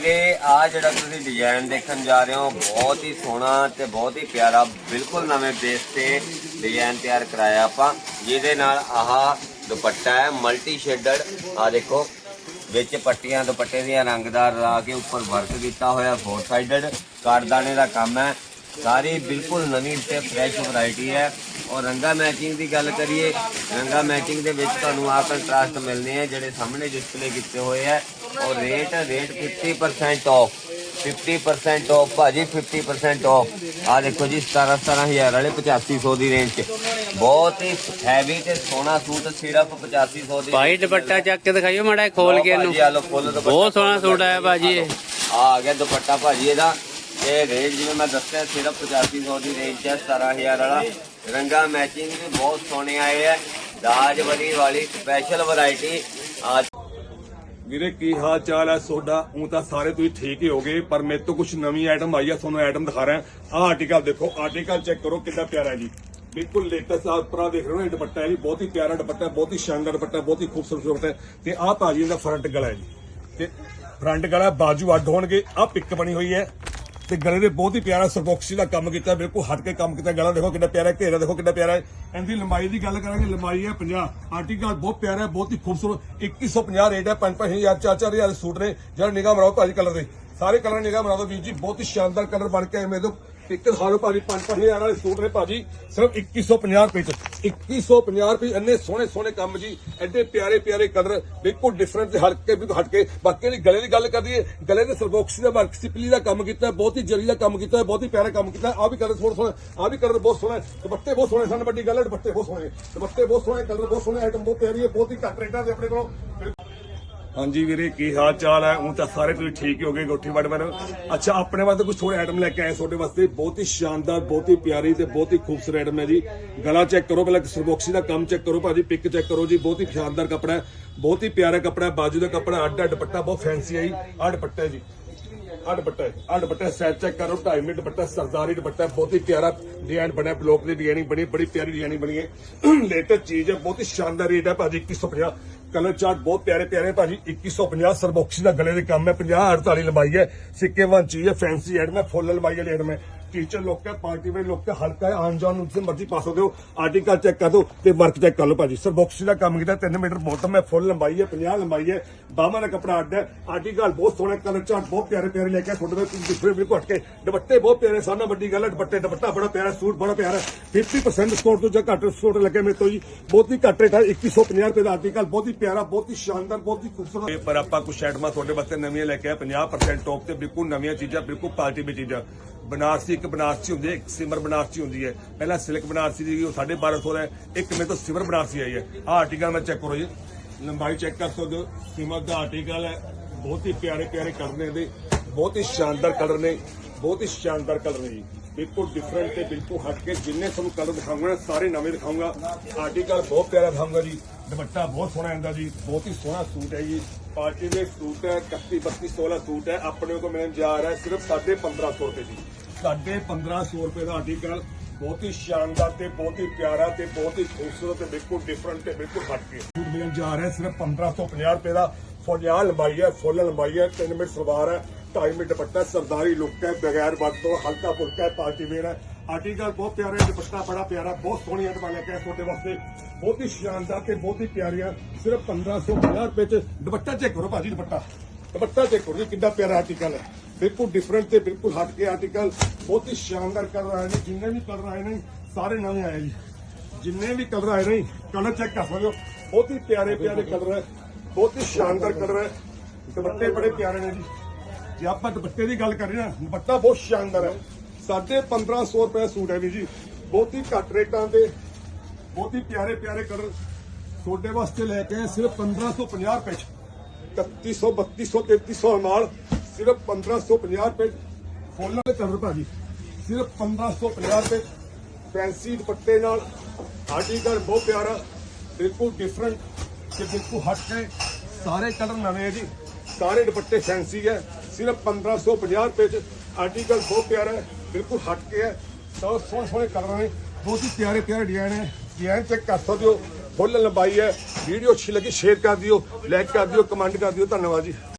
ਵੀਰੇ ਆ ਜਿਹੜਾ ਤੁਸੀਂ ਡਿਜ਼ਾਈਨ ਦੇਖਣ ਜਾ ਰਹੇ ਹੋ, ਬਹੁਤ ਹੀ ਸੋਹਣਾ ਤੇ ਬਹੁਤ ਹੀ ਪਿਆਰਾ, ਬਿਲਕੁਲ ਨਵੇਂ ਬੇਸ ਤੇ ਡਿਜ਼ਾਈਨ ਤਿਆਰ ਕਰਾਇਆ ਆਪਾਂ। ਜਿਹਦੇ ਨਾਲ ਆਹ ਦੁਪੱਟਾ ਹੈ ਮਲਟੀ ਸ਼ੇਡਡ ਆ ਦੇਖੋ, ਵਿੱਚ ਪੱਟੀਆਂ, ਦੁਪੱਟੇ ਦੀਆਂ ਰੰਗਦਾਰ ਲਾ ਕੇ ਉੱਪਰ ਵਰਕ ਕੀਤਾ ਹੋਇਆ ਫੋਰ ਸਾਈਡਡ ਕਾਰਦਾਨੇ ਦਾ ਕੰਮ ਹੈ। ਸਾਰੀ ਬਿਲਕੁਲ ਨਵੀਂ ਤੇ ਫਰੈਸ਼ ਵੈਰਾਈਟੀ ਹੈ। ਔਰ ਰੰਗਾ ਮੈਚਿੰਗ ਦੀ ਗੱਲ ਕਰੀਏ ਰੰਗਾ ਮੈਚਿੰਗ ਦੇ ਵਿੱਚ ਤੁਹਾਨੂੰ ਆ ਕੰਟਰਾਸਟ ਮਿਲਨੇ ਆ ਜਿਹੜੇ ਸਾਹਮਣੇ ਡਿਸਪਲੇ ਕੀਤੇ ਹੋਏ ਆ। ਔਰ ਰੇਟ ਰੇਟ 50% ਆਫ 50% ਆਫ ਭਾਜੀ 50% ਆਫ ਆ ਦੇਖੋ ਜੀ 17 17000 ਵਾਲੇ 8500 ਦੀ ਰੇਂਜ 'ਚ। ਬਹੁਤ ਹੀ ਹੈਵੀ ਤੇ ਸੋਹਣਾ ਸੂਟ ਸਿਰਫ 8500 ਦੀ ਭਾਈ ਦੁਪੱਟਾ ਚੱਕ ਕੇ ਦਿਖਾਈਓ ਮਾੜਾ ਖੋਲ ਕੇ ਇਹਨੂੰ। ਬਹੁਤ ਸੋਹਣਾ ਸੂਟ ਆਇਆ ਭਾਜੀ ਆ ਗਿਆ ਦੁਪੱਟਾ ਭਾਜੀ ਇਹਦਾ। ਇਹ ਰੇਂਜ ਜਿਵੇਂ ਮੈਂ ਦੱਸਿਆ, ਸਿਰਫ 8500 ਦੀ ਰੇਂਜ ਹੈ 17000 ਵਾਲਾ। ਰੰਗਾ ਮੈਚਿੰਗ ਵੀ ਬਹੁਤ ਸੋਹਣੇ ਆਏ ਹੈ। ਦਾਜ ਵਰੀ ਵਾਲੀ ਸਪੈਸ਼ਲ ਵੈਰਾਈਟੀ ਆ ਵੀਰੇ, ਕੀ ਹਾਲ ਚਾਲ ਹੈ ਤੁਹਾਡਾ? ਉਹ ਤਾਂ ਸਾਰੇ ਤੁਸੀਂ ਠੀਕ ਹੀ ਹੋਗੇ, ਪਰ ਮੇਰੇ ਤੋਂ ਕੁਝ ਨਵੀਂ ਆਈਟਮ ਆਈ ਹੈ, ਤੁਹਾਨੂੰ ਆਈਟਮ ਦਿਖਾ ਰਿਹਾ। ਆਹ ਆਰਟੀਕਲ ਦੇਖੋ ਆਰਟੀਕਲ ਚੈੱਕ ਕਰੋ, ਕਿੰਨਾ ਪਿਆਰਾ ਹੈ ਜੀ। ਬਿਲਕੁਲ ਲੇਟੈਸਟ ਆਪਰਾ ਦੇਖ ਰਹੇ ਹੋ, ਇਹ ਦੁਪੱਟਾ ਹੈ ਜੀ। ਬਹੁਤ ਹੀ ਪਿਆਰਾ ਦੁਪੱਟਾ ਬਹੁਤ ਹੀ ਸ਼ਾਨਦਾਰ ਦੁਪੱਟਾ ਬਹੁਤ ਹੀ ਖੂਬਸੂਰਤ ਦੁਪੱਟਾ ਹੈ। ਤੇ ਆਹ ਭਾਜੀ ਦਾ ਫਰੰਟ ਗਲਾ ਹੈ ਜੀ। ਤੇ ਫਰੰਟ ਗਲਾ ਬਾਜੂ ਅੱਡ ਹੋਣਗੇ, ਆਹ ਪਿੱਕ ਬਣੀ ਹੋਈ ਹੈ। ਤੇ ਗਲੇ ਦੇ ਬਹੁਤ ਹੀ ਪਿਆਰਾ ਸਰਬੋਕਸੀ ਦਾ ਕੰਮ ਕੀਤਾ ਬਿਲਕੁਲ ਹਟ ਕੇ ਕੰਮ ਕੀਤਾ ਗਲਾ ਦੇਖੋ ਕਿੰਨਾ ਪਿਆਰਾ ਹੈ, ਘੇਰਾ ਦੇਖੋ ਕਿੰਨਾ ਪਿਆਰਾ ਹੈ। ਇਹਦੀ ਲੰਬਾਈ ਦੀ ਗੱਲ ਕਰਾਂਗੇ ਲੰਬਾਈ ਹੈ 50 ਆਰਟੀਕਲ ਬਹੁਤ ਪਿਆਰਾ ਹੈ ਬਹੁਤ ਹੀ ਖੂਬਸੂਰਤ 2150 ਰੇਟ ਹੈ 5-5000 4-4000 ਦੇ ਸੂਟ ਨੇ। ਜਿਹੜਾ ਨਿਗਾਹ ਮਰਾਓ ਭਾਜੀ ਕਲਰ ਦੇ। ਸਾਰੇ ਕਲਰ ਨਿਗਾਹ ਮਰਾ ਦਿਓ ਵੀਰ ਜੀ ਬਹੁਤ ਹੀ ਸ਼ਾਨਦਾਰ ਕਲਰ ਬਣ ਕੇ ਆਏ ਮੇਰੇ ਤੋਂ। ਇੱਕ ਹਾਰੋ ਭਾਜੀ 5-5000 ਵਾਲੇ ਸੂਟ ਨੇ ਭਾਜੀ, ਸਿਰਫ 2150 ਰੁਪਏ ਚ। 2150 ਰੁਪਏ, ਇੰਨੇ ਸੋਹਣੇ ਸੋਹਣੇ ਕੰਮ ਜੀ, ਐਡੇ ਪਿਆਰੇ ਪਿਆਰੇ ਕਲਰ, ਬਿਲਕੁਲ ਡਿਫਰੈਂਟ ਹਟ ਕੇ ਬਿਲਕੁਲ ਹਟ ਕੇ ਬਾਕੀ ਵਾਲੀ ਗਲੇ ਦੀ ਗੱਲ ਕਰੀਏ ਗਲੇ ਦੇ ਸਰਬੋਕਸੀ ਦਾ ਵਰਕ ਸਿਪਲੀ ਦਾ ਕੰਮ ਕੀਤਾ ਬਹੁਤ ਹੀ ਜਰੀ ਦਾ ਕੰਮ ਕੀਤਾ ਬਹੁਤ ਹੀ ਪਿਆਰਾ ਕੰਮ ਕੀਤਾ ਆ ਵੀ ਕਲਰ ਥੋੜਾ ਸੋਹਣਾ ਆ ਵੀ ਕਲਰ ਬਹੁਤ ਸੋਹਣਾ ਦੁਪੱਟੇ ਬਹੁਤ ਸੋਹਣੇ ਸਨ, ਵੱਡੀ ਗੱਲ ਹੈ, ਦੁਪੱਟੇ ਬਹੁਤ ਸੋਹਣੇ ਦੁਪੱਟੇ ਬਹੁਤ ਸੋਹਣੇ, ਕਲਰ ਬਹੁਤ ਸੋਹਣੇ ਆਈਟਮ ਬਹੁਤ ਪਿਆਰੀ ਹੈ, ਬਹੁਤ ਹੀ ਘੱਟ ਰੇਟਾਂ ਦੇ ਆਪਣੇ ਕੋਲ ਹਾਂਜੀ ਵੀਰੇ, ਕੀ ਹਾਲ ਚਾਲ ਹੈ? ਉਹ ਤਾਂ ਸਾਰੇ ਤੁਸੀਂ ਠੀਕ ਹੋ ਗਏ ਗੋਠੀ ਵੱਡ ਅੱਛਾ, ਆਪਣੇ ਵਾਸਤੇ ਕੁਝ ਥੋੜੇ ਆਈਟਮ ਲੈ ਕੇ ਆਏ ਤੁਹਾਡੇ ਵਾਸਤੇ। ਬਹੁਤ ਹੀ ਸ਼ਾਨਦਾਰ, ਬਹੁਤ ਹੀ ਪਿਆਰੀ ਤੇ ਬਹੁਤ ਹੀ ਖੂਬਸੂਰਤ ਆਈਟਮ ਹੈ ਜੀ। ਗਲਾ ਚੈੱਕ ਕਰੋ ਪਹਿਲਾਂ, ਸਰਬੋਕਸੀ ਦਾ ਕੰਮ ਚੈੱਕ ਕਰੋ ਭਾਜੀ ਪਿਕ ਚੈੱਕ ਕਰੋ ਜੀ। ਬਹੁਤ ਹੀ ਸ਼ਾਨਦਾਰ ਕੱਪੜਾ ਹੈ, ਬਹੁਤ ਹੀ ਪਿਆਰਾ ਕੱਪੜਾ ਹੈ, ਬਾਜੂ ਦਾ ਕੱਪੜਾ, ਅੱਡ ਅੱਡ ਦੁਪੱਟਾ, ਬਹੁਤ ਫੈਂਸੀ ਹੈ ਜੀ। ਆਹ ਦੁਪੱਟਾ ਜੀ। ਆਹ ਦੁਪੱਟਾ ਹੈ ਆਹ ਦੁਪੱਟਾ ਸੈਟ ਚੈੱਕ ਕਰੋ 2.5 ਮਿੰਟ ਦੁਪੱਟਾ, ਸਰਦਾਰੀ ਦੁਪੱਟਾ ਬਹੁਤ ਹੀ ਪਿਆਰਾ ਡਿਜ਼ਾਈਨ ਬਣਿਆ, ਬਲੌਕ ਦੀ ਡਿਜ਼ਾਈਨਿੰਗ ਬਣੀ, ਬੜੀ ਪਿਆਰੀ ਡਿਜ਼ਾਈਨਿੰਗ ਬਣੀ ਹੈ। ਲੇਟੈਸਟ ਚੀਜ਼ ਹੈ, ਬਹੁਤ ਹੀ ਸ਼ਾਨਦਾਰ ਰੇਟ ਹੈ ਭਾਜੀ 2150 ਕਲਰ ਚਾਰਟ ਬਹੁਤ ਪਿਆਰੇ ਪਿਆਰੇ ਭਾਜੀ। 2150 ਸਰਬੋਕਸੀ ਦਾ ਗਲੇ ਦੇ ਕੰਮ ਹੈ। 50 48 ਲੰਬਾਈ ਹੈ। ਸਿੱਕੇ ਵਾਂ ਚੀਜ਼ ਹੈ ਫੈਂਸੀ ਐਡ ਮੈਂ, ਫੁੱਲ ਲੰਬਾਈ ਵਾਲੀ ਐਡ ਮੈਂ। ਟੀਚਰ ਲੋਕ ਹੈ ਪਾਰਟੀ ਵੇ ਲੋਕ ਹੈ ਹਲਕਾ ਹੈ ਆਨ ਜਾਨ ਨੂੰ ਜਿੱਥੇ ਮਰਜ਼ੀ ਪਾ ਸਕਦੇ ਹੋ ਆਰਟੀਕਲ ਚੈੱਕ ਕਰ ਦਿਓ ਤੇ ਵਰਕ ਚੈੱਕ ਕਰ ਲਓ ਭਾਜੀ। ਸਰਬੋਕਸੀ ਦਾ ਕੰਮ ਕੀਤਾ 3 ਮੀਟਰ ਬੋਟਮ ਹੈ ਫੁੱਲ ਲੰਬਾਈ ਹੈ 50 ਲੰਬਾਈ ਹੈ ਬਾਹਾਂ ਦਾ ਕੱਪੜਾ ਅੱਡ ਹੈ ਆਰਟੀਕਲ ਬਹੁਤ ਸੋਹਣਾ ਕਲਰ ਚਾਰਟ ਬਹੁਤ ਪਿਆਰੇ ਪਿਆਰੇ ਲੈ ਕੇ ਆਏ, ਤੁਹਾਡੇ ਡਿਫਰੈਂਟ ਬਿਲਕੁਲ ਹਟ ਕੇ। ਦੁਪੱਟੇ ਬਹੁਤ ਪਿਆਰੇ ਸਾਨਾ ਵੱਡੀ ਗੱਲ ਹੈ ਦੁਪੱਟੇ ਦੁਪੱਟਾ ਬੜਾ ਪਿਆਰਾ ਸੂਟ ਬੜਾ ਪਿਆਰਾ 50% ਡਿਸਕਾਊਂਟ ਤੋਂ ਜਾਂ ਘੱਟ ਡਿਸਕਾਊਂਟ ਲੱਗੇ ਮੇਰੇ ਤੋਂ ਜੀ ਬਹੁਤ ਹੀ ਘੱਟ ਰੇਟ ਹੈ 2150 ਰੁਪਏ ਦਾ ਆਰਟੀਕਲ ਬਹੁਤ ਹੀ ਪਿਆਰਾ ਬਹੁਤ ਹੀ ਸ਼ਾਨਦਾਰ ਬਹੁਤ ਹੀ ਖੂਬਸੂਰਤ। ਪਰ ਆਪਾਂ ਕੁਝ ਆਈਟਮਾਂ ਤੁਹਾਡੇ ਵਾਸਤੇ ਨਵੀਆਂ ਲੈ ਕੇ ਆਏ 50% ਟੌਪ ਤੇ ਬਿਲਕੁਲ ਨਵੀਆਂ ਚੀਜ਼ਾਂ ਬਿਲਕੁਲ ਪਾਰਟੀ ਵਿੱਚ ਚੀਜ਼ਾਂ। ਬਨਾਰਸੀ, ਇੱਕ ਬਨਾਰਸੀ ਹੁੰਦੀ ਹੈ, ਇੱਕ ਸਿਮਰ ਬਨਾਰਸੀ ਹੁੰਦੀ ਹੈ। ਪਹਿਲਾਂ ਸਿਲਕ ਬਨਾਰਸੀ ਦੀ ਉਹ 1250 ਦਾ ਹੈ, ਇੱਕ ਮੇਰੇ ਤੋਂ ਸਿਮਰ ਬਨਾਰਸੀ ਆਈ ਹੈ। ਆਹ ਆਰਟੀਕਲ ਮੈਂ ਚੈੱਕ ਕਰੋ ਜੀ। ਲੰਬਾਈ ਚੈੱਕ ਕਰ ਸਕਦੇ ਹੋ। ਸਿਮਰ ਦਾ ਆਰਟੀਕਲ ਹੈ, ਬਹੁਤ ਹੀ ਪਿਆਰੇ ਪਿਆਰੇ ਕਲਰ ਨੇ ਇਹਦੇ। ਬਹੁਤ ਹੀ ਸ਼ਾਨਦਾਰ ਕਲਰ ਨੇ। ਬਹੁਤ ਹੀ ਸ਼ਾਨਦਾਰ ਕਲਰ ਨੇ ਜੀ। ਬਿਲਕੁਲ ਡਿਫਰੈਂਟ ਤੇ ਬਿਲਕੁਲ ਹਟ ਕੇ ਜਿੰਨੇ ਤੁਹਾਨੂੰ ਕਲਰ ਦਿਖਾਉਂਗਾ ਸਾਰੇ ਨਵੇਂ ਦਿਖਾਉਂਗਾ। ਆਰਟੀਕਲ ਬਹੁਤ ਪਿਆਰਾ ਦਿਖਾਉਂਗਾ ਜੀ। ਦੁਪੱਟਾ ਬਹੁਤ ਸੋਹਣਾ ਆਂਦਾ ਜੀ। ਬਹੁਤ ਹੀ ਸੋਹਣਾ ਸੂਟ ਹੈ ਜੀ। ਪਾਰਟੀ ਦੇ ਸੂਟ ਹੈ 31 32 16 ਸੂਟ ਹੈ। ਆਪਣੇ ਕੋਲ ਮਿਲਣ ਜਾ ਰਿਹਾ ਹੈ ਸਿਰਫ 1550 ਰੁਪਏ ਦੀ। 1550 ਰੁਪਏ ਦਾ ਆਰਟੀਕਲ ਬਹੁਤ ਹੀ ਸ਼ਾਨਦਾਰ ਤੇ ਬਹੁਤ ਹੀ ਪਿਆਰਾ ਤੇ ਬਹੁਤ ਹੀ ਖੂਬਸੂਰਤ ਤੇ ਬਿਲਕੁਲ ਡਿਫਰੈਂਟ ਤੇ ਬਿਲਕੁਲ ਹਟ ਕੇ ਸੂਟ ਮਿਲਣ ਜਾ ਰਿਹਾ ਸਿਰਫ 1550 ਰੁਪਏ ਦਾ ਫੁੱਲ ਲੰਬਾਈ ਹੈ, ਫੁੱਲ ਲੰਬਾਈ ਹੈ 3 ਮਿੰਟ ਸਲਵਾਰ ਹੈ 2.5 ਮਿੰਟ ਦੁਪੱਟਾ, ਸਰਦਾਰੀ ਲੁੱਕ ਹੈ, ਬਗੈਰ ਵੱਟ ਤੋਂ ਹਲਕਾ ਫੁਲਕਾ ਹੈ, ਪਾਰਟੀ ਵੇਅਰ ਹੈ। ਆਰਟੀਕਲ ਬਹੁਤ ਪਿਆਰਾ ਹੈ, ਦੁਪੱਟਾ ਬੜਾ ਪਿਆਰਾ, ਬਹੁਤ ਸੋਹਣੀ ਆਈਟਮਾਂ ਲੈ ਕੇ ਤੁਹਾਡੇ ਵਾਸਤੇ। ਬਹੁਤ ਹੀ ਸ਼ਾਨਦਾਰ ਤੇ ਬਹੁਤ ਹੀ ਪਿਆਰੀਆਂ ਸਿਰਫ 1550 ਰੁਪਏ ਚ। ਦੁਪੱਟਾ ਚੈੱਕ ਕਰੋ ਭਾਜੀ, ਦੁਪੱਟਾ। ਦੁਪੱਟਾ ਚੈੱਕ ਕਰੋ ਜੀ, ਕਿੰਨਾ ਪਿਆਰਾ ਆਰਟੀਕਲ ਹੈ। ਬਿਲਕੁਲ ਡਿਫਰੈਂਟ ਤੇ ਬਿਲਕੁਲ ਹਟ ਕੇ ਆਰਟੀਕਲ ਬਹੁਤ ਹੀ ਸ਼ਾਨਦਾਰ ਕਲਰ ਆਏ ਨੇ, ਜਿੰਨੇ ਵੀ ਕਲਰ ਆਏ ਨੇ, ਸਾਰੇ ਨਵੇਂ ਆਏ ਜੀ। ਜਿੰਨੇ ਵੀ ਕਲਰ ਆਏ ਨੇ ਕਲਰ ਚੈੱਕ ਕਰ ਸਕਦੇ ਹੋ। ਬਹੁਤ ਹੀ ਪਿਆਰੇ ਪਿਆਰੇ ਕਲਰ ਹੈ। ਬਹੁਤ ਹੀ ਸ਼ਾਨਦਾਰ ਕਲਰ ਹੈ। ਦੁਪੱਟੇ ਬੜੇ ਪਿਆਰੇ ਨੇ ਜੀ। ਜੇ ਆਪਾਂ ਦੁਪੱਟੇ ਦੀ ਗੱਲ ਕਰੀਏ ਨਾ, ਦੁਪੱਟਾ ਬਹੁਤ ਸ਼ਾਨਦਾਰ ਹੈ। ਸਾਢੇ 1500 ਰੁਪਏ ਸੂਟ ਹੈ ਵੀ ਜੀ। ਬਹੁਤ ਹੀ ਘੱਟ ਰੇਟਾਂ ਤੇ, ਬਹੁਤ ਹੀ ਪਿਆਰੇ ਪਿਆਰੇ ਕਲਰ ਤੁਹਾਡੇ ਵਾਸਤੇ ਲੈ ਕੇ ਆਏ ਸਿਰਫ 1550 ਰੁਪਏ ਚ। 3100 3200 3300 ਨਾਲ ਸਿਰਫ 1550 ਰੁਪਏ ਫੁੱਲਾਂ ਦੇ ਕਲਰ ਭਾਜੀ ਸਿਰਫ 1550 ਰੁਪਏ ਫੈਂਸੀ ਦੁਪੱਟੇ ਨਾਲ। ਆਰਟੀਕਲ ਬਹੁਤ ਪਿਆਰਾ ਬਿਲਕੁਲ ਡਿਫਰੈਂਟ ਤੇ ਬਿਲਕੁਲ ਹਟ ਕੇ ਸਾਰੇ ਕਲਰ ਨਵੇਂ ਹੈ ਜੀ। ਸਾਰੇ ਦੁਪੱਟੇ ਫੈਂਸੀ ਹੈ ਸਿਰਫ 1550 ਰੁਪਏ ਚ ਆਰਟੀਕਲ ਬਹੁਤ ਪਿਆਰਾ ਹੈ ਬਿਲਕੁਲ ਹਟ ਕੇ ਹੈ ਬਹੁਤ ਸੋਹਣੇ ਸੋਹਣੇ ਕਲਰ ਨੇ। ਬਹੁਤ ਹੀ ਪਿਆਰੇ ਪਿਆਰੇ ਡਿਜ਼ਾਈਨ ਹੈ ਡਿਜ਼ਾਈਨ ਚੈੱਕ ਕਰ ਸਕਦੇ ਹੋ। ਫੁੱਲ ਲੰਬਾਈ ਹੈ। ਵੀਡੀਓ ਅੱਛੀ ਲੱਗੀ ਸ਼ੇਅਰ ਕਰ ਦਿਓ ਲਾਈਕ ਕਰ ਦਿਓ ਕਮੈਂਟ ਕਰ ਦਿਓ। ਧੰਨਵਾਦ ਜੀ।